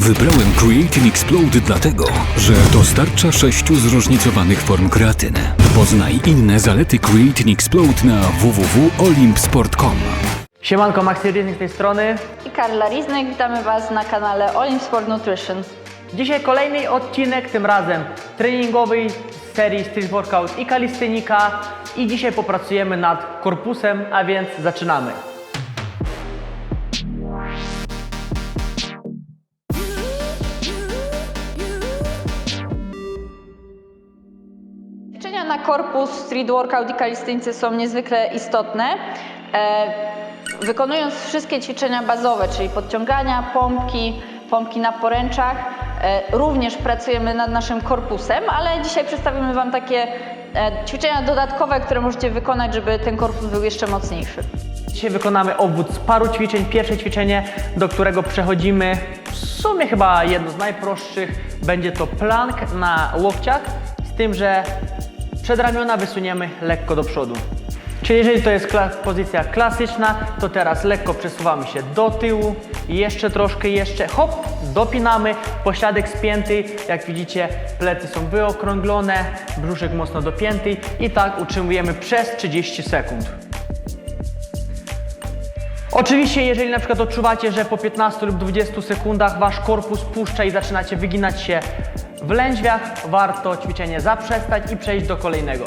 Wybrałem Creatine Explode dlatego, że dostarcza sześciu zróżnicowanych form kreatyny. Poznaj inne zalety Creatine Explode na www.olimpsport.com. Siemanko, Maxi Riznik z tej strony. i Karla Riznek. Witamy Was na kanale Olim Sport Nutrition. Dzisiaj kolejny odcinek, tym razem treningowej z serii Street Workout i kalistynika. I dzisiaj popracujemy nad korpusem, a więc zaczynamy. Na korpus, street workout i kalistynice są niezwykle istotne. E, wykonując wszystkie ćwiczenia bazowe, czyli podciągania, pompki, pompki na poręczach, e, również pracujemy nad naszym korpusem, ale dzisiaj przedstawimy Wam takie e, ćwiczenia dodatkowe, które możecie wykonać, żeby ten korpus był jeszcze mocniejszy. Dzisiaj wykonamy obwód z paru ćwiczeń. Pierwsze ćwiczenie, do którego przechodzimy, w sumie chyba jedno z najprostszych, będzie to plank na łokciach, z tym, że przedramiona wysuniemy lekko do przodu. Czyli jeżeli to jest pozycja klasyczna, to teraz lekko przesuwamy się do tyłu, jeszcze troszkę, jeszcze hop, dopinamy, pośladek spięty, jak widzicie plecy są wyokrąglone, brzuszek mocno dopięty i tak utrzymujemy przez 30 sekund. Oczywiście, jeżeli na przykład odczuwacie, że po 15 lub 20 sekundach wasz korpus puszcza i zaczynacie wyginać się w lędźwiach, warto ćwiczenie zaprzestać i przejść do kolejnego.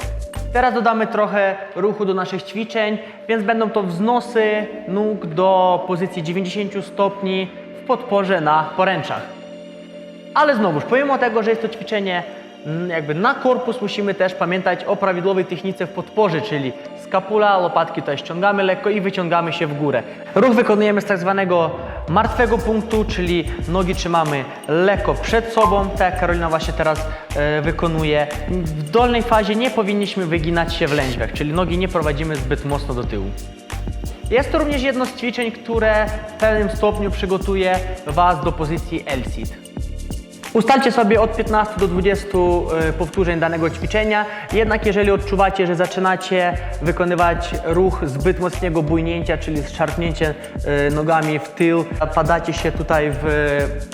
Teraz dodamy trochę ruchu do naszych ćwiczeń, więc będą to wznosy nóg do pozycji 90 stopni w podporze na poręczach. Ale znowuż, pomimo tego, że jest to ćwiczenie mm, jakby na korpus, musimy też pamiętać o prawidłowej technice w podporze, czyli skapula, łopatki tutaj ściągamy lekko i wyciągamy się w górę. Ruch wykonujemy z tak zwanego martwego punktu, czyli nogi trzymamy lekko przed sobą, tak jak Karolina właśnie teraz e, wykonuje. W dolnej fazie nie powinniśmy wyginać się w lędźwiach, czyli nogi nie prowadzimy zbyt mocno do tyłu. Jest to również jedno z ćwiczeń, które w pewnym stopniu przygotuje Was do pozycji L-sit. Ustalcie sobie od 15 do 20 y, powtórzeń danego ćwiczenia. Jednak jeżeli odczuwacie, że zaczynacie wykonywać ruch zbyt mocnego bujnięcia, czyli szarpnięcie y, nogami w tył, padacie się tutaj w,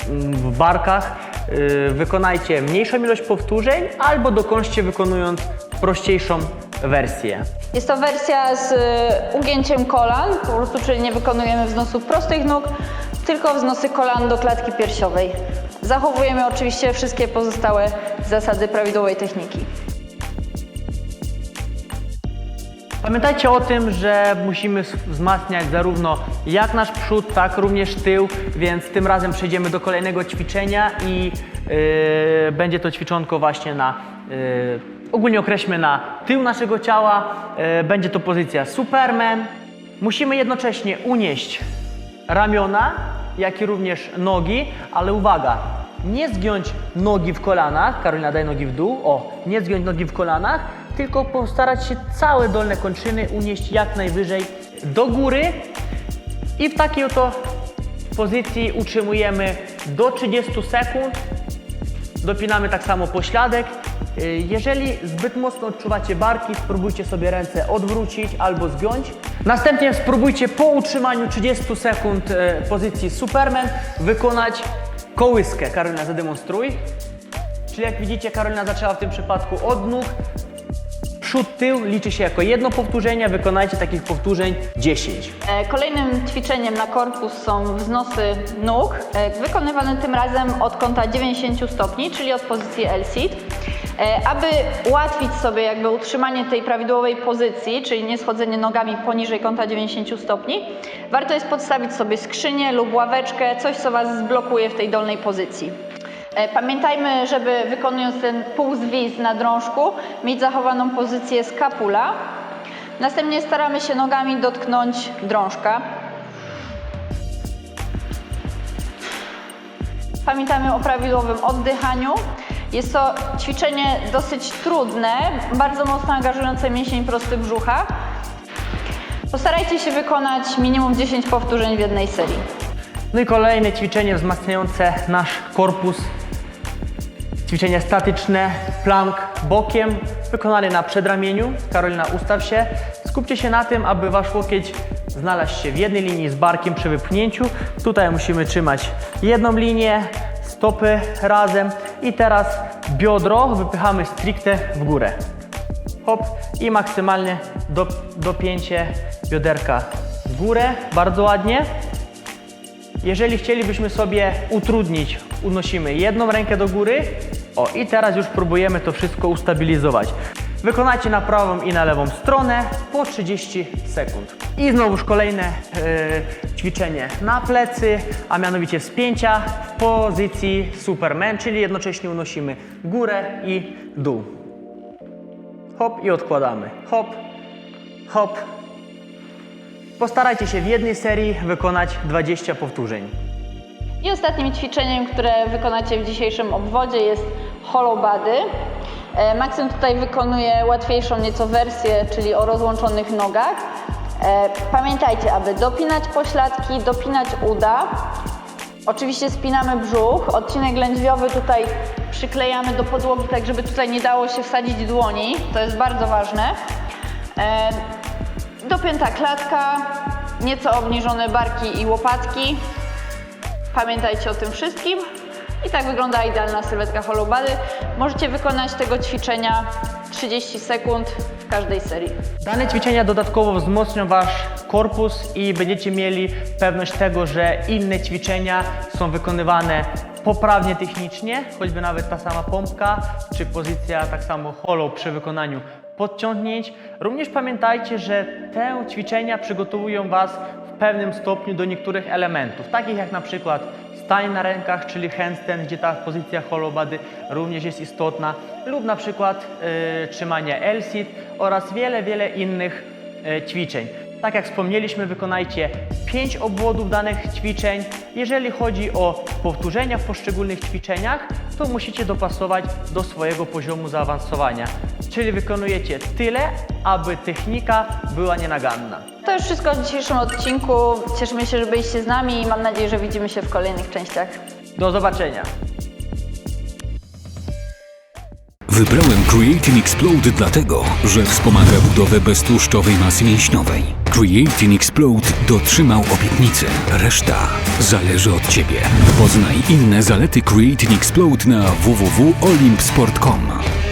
mm, w barkach, y, wykonajcie mniejszą ilość powtórzeń albo dokończcie wykonując prościejszą wersję. Jest to wersja z ugięciem kolan, po prostu, czyli nie wykonujemy wznosów prostych nóg, tylko wznosy kolan do klatki piersiowej. Zachowujemy oczywiście wszystkie pozostałe zasady prawidłowej techniki. Pamiętajcie o tym, że musimy wzmacniać zarówno jak nasz przód, tak również tył, więc tym razem przejdziemy do kolejnego ćwiczenia i yy, będzie to ćwiczonko właśnie na, yy, ogólnie określmy na tył naszego ciała, yy, będzie to pozycja Superman. Musimy jednocześnie unieść ramiona, jak i również nogi, ale uwaga, nie zgiąć nogi w kolanach, Karolina daj nogi w dół, o, nie zgiąć nogi w kolanach, tylko postarać się całe dolne kończyny unieść jak najwyżej do góry. I w takiej oto pozycji utrzymujemy do 30 sekund, dopinamy tak samo pośladek. Y, Jeżeli zbyt mocno odczuwacie barki, spróbujcie sobie ręce odwrócić albo zgiąć. Następnie spróbujcie po utrzymaniu 30 sekund e, pozycji Superman wykonać kołyskę. Karolina, zademonstruj. Czyli jak widzicie, Karolina zaczęła w tym przypadku od nóg. Przód, tył liczy się jako jedno powtórzenie. Wykonajcie takich powtórzeń 10. E, Kolejnym ćwiczeniem na korpus są wznosy nóg, e, wykonywane tym razem od kąta 90 stopni, czyli od pozycji L-sit. E, Aby ułatwić sobie jakby utrzymanie tej prawidłowej pozycji, czyli nie schodzenie nogami poniżej kąta 90 stopni, warto jest podstawić sobie skrzynię lub ławeczkę, coś co Was zblokuje w tej dolnej pozycji. E, Pamiętajmy, żeby wykonując ten półzwis na drążku, mieć zachowaną pozycję skapula. Następnie staramy się nogami dotknąć drążka. Pamiętajmy o prawidłowym oddychaniu. Jest to ćwiczenie dosyć trudne, bardzo mocno angażujące mięsień prosty brzucha. Postarajcie się wykonać minimum 10 powtórzeń w jednej serii. No i kolejne ćwiczenie wzmacniające nasz korpus. Ćwiczenie statyczne, plank bokiem, wykonane na przedramieniu. Karolina, ustaw się. Skupcie się na tym, aby wasz łokieć znalazł się w jednej linii z barkiem przy wypchnięciu. Tutaj musimy trzymać jedną linię, stopy razem i teraz biodro wypychamy stricte w górę. Hop i maksymalnie do, dopięcie bioderka w górę, bardzo ładnie. Jeżeli chcielibyśmy sobie utrudnić, unosimy jedną rękę do góry. O, i teraz już próbujemy to wszystko ustabilizować. Wykonajcie na prawą i na lewą stronę po 30 sekund. I znowuż kolejne e, ćwiczenie na plecy, a mianowicie spięcia w pozycji Superman, czyli jednocześnie unosimy górę i dół. Hop i odkładamy. Hop, hop. Postarajcie się w jednej serii wykonać 20 powtórzeń. I ostatnim ćwiczeniem, które wykonacie w dzisiejszym obwodzie jest hollow body. E, Maksym tutaj wykonuje łatwiejszą nieco wersję, czyli o rozłączonych nogach. E, Pamiętajcie, aby dopinać pośladki, dopinać uda. Oczywiście spinamy brzuch. Odcinek lędźwiowy tutaj przyklejamy do podłogi, tak żeby tutaj nie dało się wsadzić dłoni. To jest bardzo ważne. E, Dopięta klatka, nieco obniżone barki i łopatki. Pamiętajcie o tym wszystkim. I tak wygląda idealna sylwetka hollow body. Możecie wykonać tego ćwiczenia 30 sekund w każdej serii. Dane ćwiczenia dodatkowo wzmocnią Wasz korpus i będziecie mieli pewność tego, że inne ćwiczenia są wykonywane poprawnie technicznie, choćby nawet ta sama pompka, czy pozycja tak samo hollow przy wykonaniu podciągnięć. Również pamiętajcie, że te ćwiczenia przygotowują Was w pewnym stopniu do niektórych elementów, takich jak na przykład stań na rękach, czyli handstand, gdzie ta pozycja hollow body również jest istotna, lub na przykład e, trzymanie L-sit oraz wiele, wiele innych e, ćwiczeń. Tak jak wspomnieliśmy, wykonajcie 5 obwodów danych ćwiczeń. Jeżeli chodzi o powtórzenia w poszczególnych ćwiczeniach, to musicie dopasować do swojego poziomu zaawansowania. Czyli wykonujecie tyle, aby technika była nienaganna. To już wszystko w dzisiejszym odcinku. Cieszymy się, że byliście z nami i mam nadzieję, że widzimy się w kolejnych częściach. Do zobaczenia! Wybrałem Creatine Explode dlatego, że wspomaga budowę beztłuszczowej masy mięśniowej. Creatine Explode dotrzymał obietnicy. Reszta zależy od Ciebie. Poznaj inne zalety Creatine Explode na www.olympsport.com.